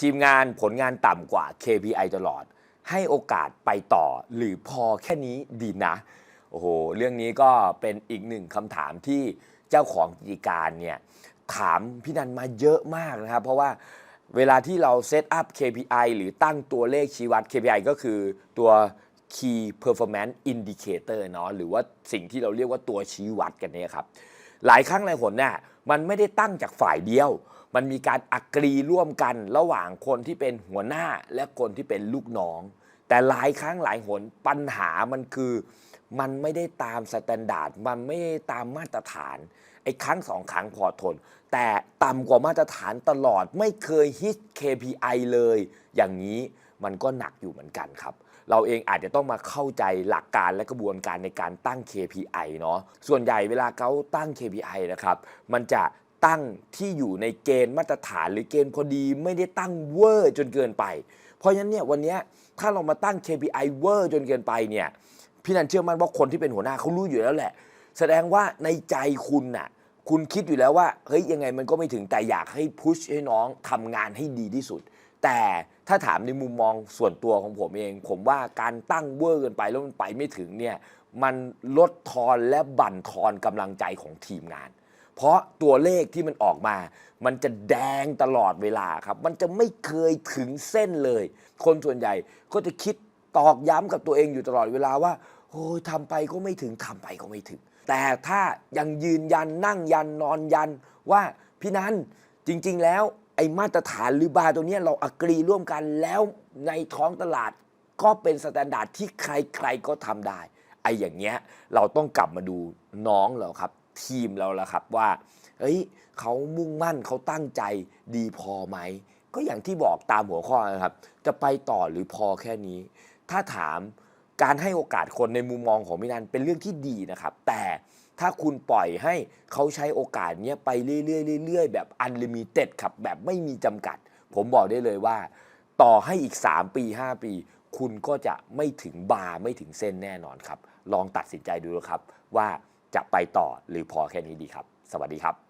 ทีมงานผลงานต่ำกว่า KPI ตลอด ให้โอกาสไปต่อหรือพอแค่นี้ดีนะ โอ้โห เรื่องนี้ก็เป็นอีกหนึ่งคำถามที่เจ้าของกิจการเนี่ยถามพี่นันมาเยอะมากนะครับ เพราะว่าเวลาที่เราเซตอัพ KPI หรือตั้งตัวเลขชี้วัด KPI ก็คือตัว Key Performance Indicator เนาะหรือว่าสิ่งที่เราเรียกว่าตัวชี้วัดกันเนี่ยครับ หลายครั้งหลายหนเนี่ยมันไม่ได้ตั้งจากฝ่ายเดียว มันมีการอักรีร่วมกันระหว่างคนที่เป็นหัวหน้าและคนที่เป็นลูกน้อง แต่หลายครั้งหลายหนปัญหามันคือ มันไม่ได้ตามสแตนดาร์ดมันไม่ได้ตามมาตรฐานไอ้ครั้งสองครั้งพอทน แต่ต่ำกว่ามาตรฐานตลอดไม่เคยฮิต KPI เลย อย่างนี้มันก็หนักอยู่เหมือนกันครับ เราเองอาจจะต้องมาเข้าใจหลักการและกระบวนการในการตั้ง KPI เนาะส่วนใหญ่เวลาเขาตั้ง KPI นะครับมันจะตั้งที่อยู่ในเกณฑ์มาตรฐานหรือเกณฑ์พอดีไม่ได้ตั้งเวอร์จนเกินไป เพราะฉะนั้นเนี่ยวันนี้ถ้าเรามาตั้ง KPI เวอร์จนเกินไปเนี่ย พี่นันเชื่อมั่นว่าคนที่เป็นหัวหน้าเขารู้อยู่แล้วแหละ แสดงว่าในใจคุณน่ะ คุณคิดอยู่แล้วว่าเฮ้ยยังไงมันก็ไม่ถึงแต่อยากให้พุชให้น้องทำงานให้ดีที่สุด แต่ถ้าถามในมุมมองส่วนตัวของผมเอง ผมว่าการตั้งเวอร์เกินไปแล้วมันไปไม่ถึงเนี่ยมันลดทอนและบั่นทอนกำลังใจของทีมงาน เพราะตัวเลขที่มันออกมา มันจะแดงตลอดเวลาครับ มันจะไม่เคยถึงเส้นเลย คนส่วนใหญ่ก็จะคิดตอกย้ำกับตัวเองอยู่ตลอดเวลาว่า โอ้ยทำไปก็ไม่ถึงทำไปก็ไม่ถึง แต่ถ้ายังยืนยันนั่งยันนอนยันว่าพี่นันจริง ๆ แล้วไอ้มาตรฐานหรือบาร์ตัวเนี้ยเราอักรีร่วมกันแล้วในท้องตลาดก็เป็นสแตนดาร์ดที่ใครๆก็ทำได้ไอ้อย่างเงี้ยเราต้องกลับมาดูน้องเราครับ ทีมเราละครับว่าเฮ้ยเขามุ่งมั่นเขาตั้งใจดีพอไหม ก็อย่างที่บอกตามหัวข้อนะครับ จะไปต่อหรือพอแค่นี้ ถ้าถาม การให้โอกาสคนในมุมมองของพี่นันเป็นเรื่องที่ดีนะครับ แต่ถ้าคุณปล่อยให้เขาใช้โอกาสนี้ไปเรื่อยๆเรื่อยๆ แบบอันลิมิเต็ดครับแบบไม่มีจำกัด ผมบอกได้เลยว่า ต่อให้อีก 3 ปี 5 ปี คุณก็จะไม่ถึงบาร์ไม่ถึงเส้นแน่นอนครับ ลองตัดสินใจดูนะครับว่าจะไปต่อหรือพอแค่นี้ดีครับ สวัสดีครับ